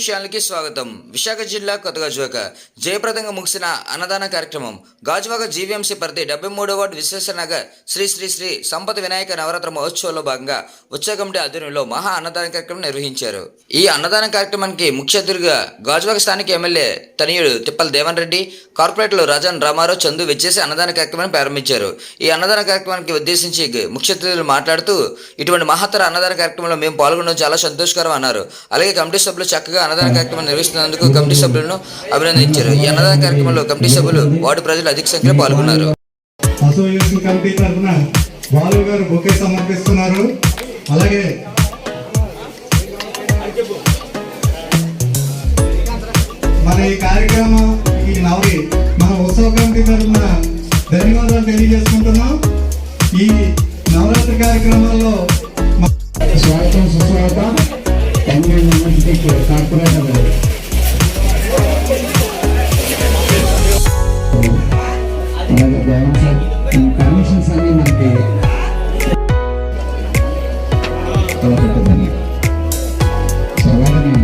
News ఛానల్కి స్వాగతం. విశాఖ జిల్లా కొత్తగాజువాక జయప్రదంగా ముగిసిన అన్నదాన కార్యక్రమం. గాజువాక జీవీఎంసీ పరిధి డెబ్బై మూడో వార్డు విశ్వేశ్వరనగర్ శ్రీ శ్రీ శ్రీ సంపద వినాయక నవరాత్ర మహోత్సవంలో భాగంగా ఉత్సవ కమిటీ ఆధ్వర్యంలో మహా అన్నదాన కార్యక్రమం నిర్వహించారు. ఈ అన్నదాన కార్యక్రమానికి ముఖ్య అతిథిగా గాజువాక స్థానిక ఎమ్మెల్యే తనయుడు తిప్పల దేవన్ రెడ్డి కార్పొరేటర్లు రాజన్ రామారావు చందు విచ్చేసి అన్నదాన కార్యక్రమాన్ని ప్రారంభించారు. ఈ అన్నదాన కార్యక్రమానికి ఉద్దేశించి ముఖ్య అతిథులు మాట్లాడుతూ ఇటువంటి మహత్తర అన్నదాన కార్యక్రమంలో మేము పాల్గొనడం చాలా సంతోషకరం అన్నారు. అలాగే కమిటీ సభ్యులు చక్కగా అన్నదాన కార్యక్రమం నిర్వహిస్తున్నందుకు కమిటీ సభ్యులను అభినందించారు. ఈ అన్నదాన కార్యక్రమంలో కమిటీ సభ్యులు వార్డు ప్రజలు అధిక సంఖ్యలో పాల్గొన్నారు. అసోసియేషన్ కమిటీ తరఫున బాలు గారు బొకే సమర్పిస్తున్నారు. అలాగే మన ఈ కార్యక్రమం ఈ నవరి మన ఉత్సవ కమిటీ తరఫున ధన్యవాదాలు తెలియజేసుకుంటున్నాం. ఈ నవరాత్రి కార్యక్రమాల్లో స్వాగతం సుస్వాగతం. తమిళ డిస్ట్రిక్ట్ కార్పొరేటర్ గారు ఈ కమిషన్స్ అన్ని మనకి తలపెట్టదని ఎవరైనా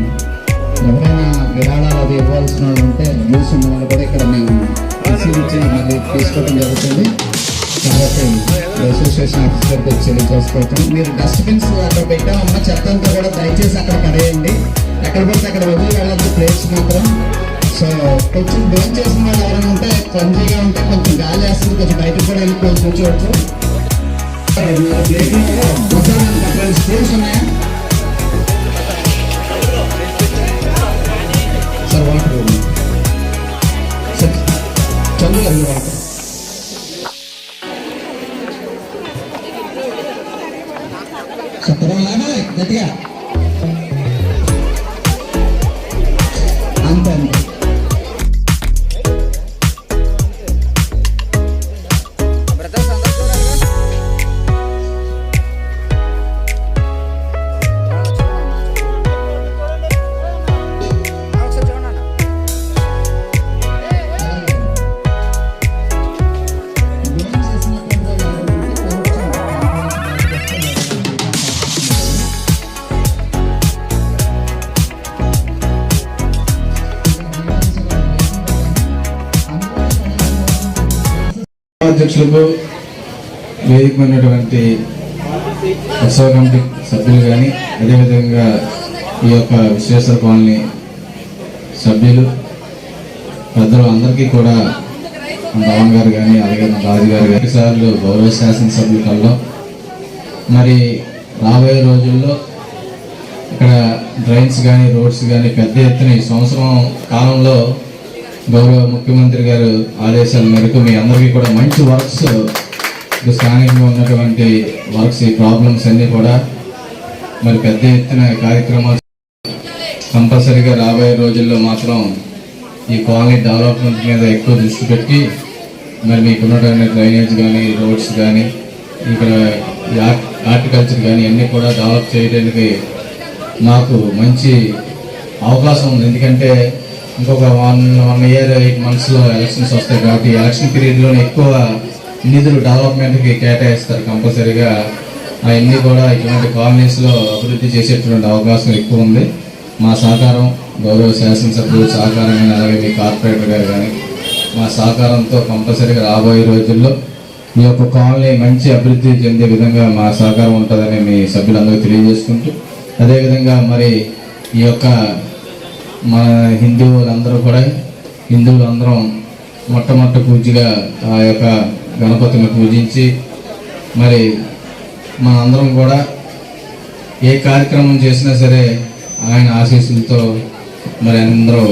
విరాళాలు అది ఇవ్వాల్సిన వాళ్ళు ఉంటే న్యూస్ ఉన్న వాళ్ళు కూడా ఇక్కడ మేము మళ్ళీ తీసుకోవడం జరుగుతుంది కాబట్టి అసోసియేషన్ ఆఫీస్ గారికి తెలియజేసుకోవటం మీరు డస్ట్బిన్స్ అక్కడ పెట్టామన్నా కొంచెం డోన్ చేసిన వాళ్ళు ఎవరైనా ఉంటే క్లంజీగా ఉంటే కొంచెం గాలి వేస్తుంది కొంచెం బయటకు కూడా వెళ్ళి కొంచెం కూర్చోవచ్చు స్పూన్స్ ఉన్నాయా సార్ వాటర్ చదువు వాటర్ గట్టిగా అంతే అంతే అధ్యక్షులకు వేదికమైనటువంటి ఉత్సవ కమిటీ సభ్యులు కానీ అదేవిధంగా ఈ యొక్క విశ్వేశ్వర కాలనీ సభ్యులు పెద్దలు అందరికీ కూడా మన పవన్ గారు కానీ అలాగే మన రాజు గారు కానీ సార్లు గౌరవ శాసనసభ్యుల కల్లో మరి రాబోయే రోజుల్లో ఇక్కడ డ్రైన్స్ కానీ రోడ్స్ కానీ పెద్ద ఎత్తున ఈ సంవత్సరం కాలంలో గౌరవ ముఖ్యమంత్రి గారు ఆదేశాల మేరకు మీ అందరికీ కూడా మంచి వర్క్స్ ఇప్పుడు స్థానికంగా ఉన్నటువంటి వర్క్స్ ఈ ప్రాబ్లమ్స్ అన్నీ కూడా మరి పెద్ద ఎత్తున కార్యక్రమాలు కంపల్సరీగా రాబోయే రోజుల్లో మాత్రం ఈ కాలనీ డెవలప్మెంట్ మీద ఎక్కువ దృష్టి పెట్టి మరి మీకు ఉన్నటువంటి డ్రైనేజ్ కానీ రోడ్స్ కానీ ఇక్కడ హార్టికల్చర్ కానీ అన్నీ కూడా డెవలప్ చేయడానికి నాకు మంచి అవకాశం ఉంది. ఎందుకంటే ఇంకొక వన్ వన్ ఇయర్ ఎయిట్ మంత్స్లో ఎలక్షన్స్ వస్తాయి కాబట్టి ఎలక్షన్ పీరియడ్లోనే ఎక్కువ నిధులు డెవలప్మెంట్కి కేటాయిస్తారు కంపల్సరీగా. అవన్నీ కూడా ఇటువంటి కాలనీస్లో అభివృద్ధి చేసేటువంటి అవకాశం ఎక్కువ ఉంది. మా సహకారం గౌరవ శాసనసభ్యులు సహకారం కానీ అలాగే మీ కార్పొరేటర్ గారు కానీ మా సహకారంతో కంపల్సరీగా రాబోయే రోజుల్లో ఈ యొక్క కాలనీ మంచి అభివృద్ధి చెందే విధంగా మా సహకారం ఉంటుందని మీ సభ్యులందరూ తెలియజేసుకుంటూ అదేవిధంగా మరి ఈ యొక్క మన హిందువులందరూ కూడా హిందువులందరం మొట్టమొదటి పూజగా ఆ యొక్క గణపతిని పూజించి మరి మనందరం కూడా ఏ కార్యక్రమం చేసినా సరే ఆయన ఆశీస్సులతో మరి అందరూ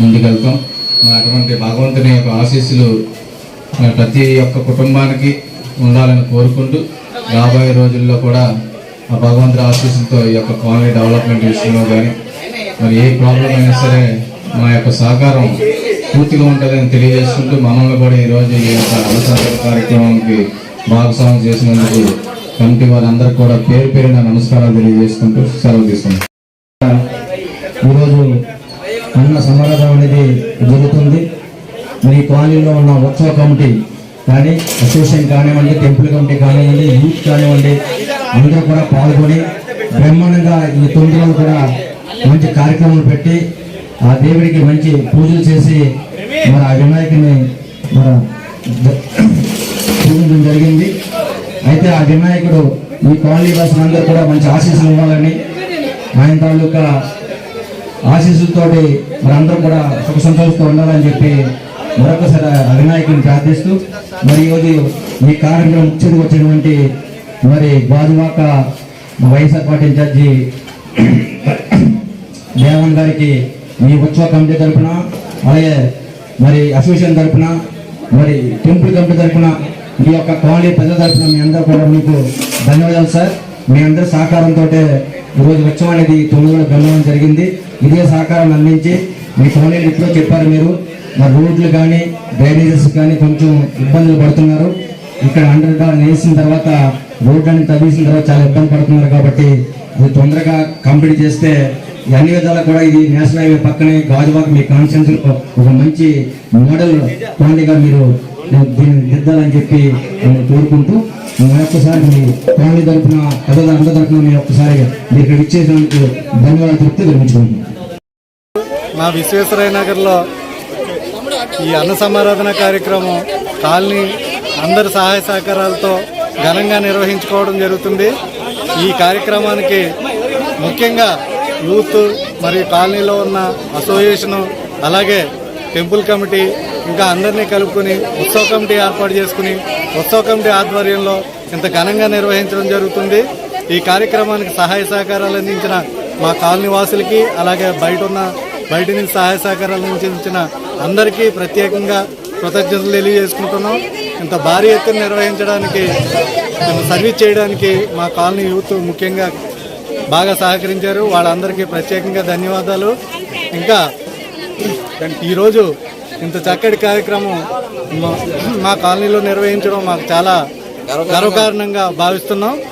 ముందుకెళ్తాం. మరి అటువంటి భగవంతుని యొక్క ఆశీస్సులు ప్రతి ఒక్క కుటుంబానికి ఉండాలని కోరుకుంటూ రాబోయే రోజుల్లో కూడా ఆ భగవంతుడి ఆశీస్సులతో ఈ యొక్క కాలనీ డెవలప్మెంట్ విషయంలో కానీ మరి ఏ ప్రాబ్లం అయినా సరే మా యొక్క సహకారం పూర్తిగా ఉంటుందని తెలియజేసుకుంటూ మనల్ని కూడా ఈరోజు ఈ యొక్క అవసర కార్యక్రమానికి భాగస్వామ్యం చేసినందుకు కమిటీ వారందరికీ కూడా పేరు పేరున నమస్కారాలు తెలియజేసుకుంటూ సెలవు తీసుకున్నాం ఈరోజు అన్న సమారాధన అనేది జరుగుతుంది. మరి కాలనీలో ఉన్న ఉత్సవ కమిటీ కానీ అసోసియేషన్ కానివ్వండి టెంపుల్ కమిటీ కానివ్వండి యూత్ కానివ్వండి అందరూ కూడా పాల్గొని బ్రహ్మాండంగా ఈ తొమ్మిది కూడా మంచి కార్యక్రమాలు పెట్టి ఆ దేవుడికి మంచి పూజలు చేసి మరి ఆ వినాయకుని మరి పూజించడం జరిగింది. అయితే ఆ వినాయకుడు ఈ కాలనీ వాసులందరూ కూడా మంచి ఆశీస్సులు ఇవ్వాలని ఆయన తాలూకా ఆశీస్సులతోటి మరి అందరూ కూడా సుఖ సంతోషంతో ఉండాలని చెప్పి మరొకసారి ఆ వినాయకుని ప్రార్థిస్తూ మరి ఈరోజు ఈ కార్యక్రమం ముఖ్యంగా వచ్చినటువంటి మరి Gajuwaka YSR party incharge Devan గారికి మీ ఉత్సవ కమిటీ తరపున అలాగే మరి అసోసియేషన్ తరపున మరి టెంపుల్ కమిటీ తరపున ఈ యొక్క కాలనీ ప్రజల తరపున మీ అందరూ కూడా మీకు ధన్యవాదాలు సార్. మీ అందరి సహకారంతో ఈరోజు ఉత్సవం అనేది తొమ్మిది రోజులు గమనం జరిగింది. ఇదే సహకారాన్ని అందించి మీ కాలనీలు ఇప్పుడో చెప్పారు మీరు. మరి రోడ్లు కానీ డ్రైనేజెస్ కానీ కొంచెం ఇబ్బందులు పడుతున్నారు. ఇక్కడ అండర్ గ్రౌండ్ వేసిన తర్వాత రోడ్లన్నీ తవ్వేసిన తర్వాత చాలా ఇబ్బంది పడుతున్నారు కాబట్టి అది తొందరగా కంప్లీట్ చేస్తే అన్ని విధాలా కూడా ఇది నేషనల్ హైవే పక్కనే గాజువాక మీ కాన్సెన్స్ ఒక మంచి మోడల్ కాలనీగా మీరు దీన్ని దిద్దాలని చెప్పి నేను కోరుకుంటూ మరొకసారి మీ కాలనీ తరఫున పెద్దల అందరి తరఫున మీ ఒక్కసారి మీరు ఇక్కడ ఇచ్చేసినందుకు ధన్యవాదాలు చెప్తే విరమించుకుంటున్నాను మా విశ్వేశ్వరయ్య నగర్లో ఈ అన్న సమారాధన కార్యక్రమం కాలనీ అందరి సహాయ సహకారాలతో ఘనంగా నిర్వహించుకోవడం జరుగుతుంది. ఈ కార్యక్రమానికి ముఖ్యంగా యూత్ మరియు కాలనీలో ఉన్న అసోసియేషను అలాగే టెంపుల్ కమిటీ ఇంకా అందరినీ కలుపుకొని ఉత్సవ కమిటీ ఏర్పాటు చేసుకుని ఉత్సవ కమిటీ ఆధ్వర్యంలో ఇంత ఘనంగా నిర్వహించడం జరుగుతుంది. ఈ కార్యక్రమానికి సహాయ సహకారాలు అందించిన మా కాలనీ వాసులకి అలాగే బయట ఉన్న బయట నుంచి సహాయ సహకారాలు అందించిన అందరికీ ప్రత్యేకంగా కృతజ్ఞతలు తెలియజేసుకుంటున్నాం. ఇంత భారీ ఎత్తున నిర్వహించడానికి సర్వీస్ చేయడానికి మా కాలనీ యూత్ ముఖ్యంగా బాగా సహకరించారు. వాళ్ళందరికీ ప్రత్యేకంగా ధన్యవాదాలు. ఇంకా ఈరోజు ఇంత చక్కటి కార్యక్రమం మా- కాలనీలో నిర్వహించడం మాకు చాలా గర్వకారణంగా భావిస్తున్నాం.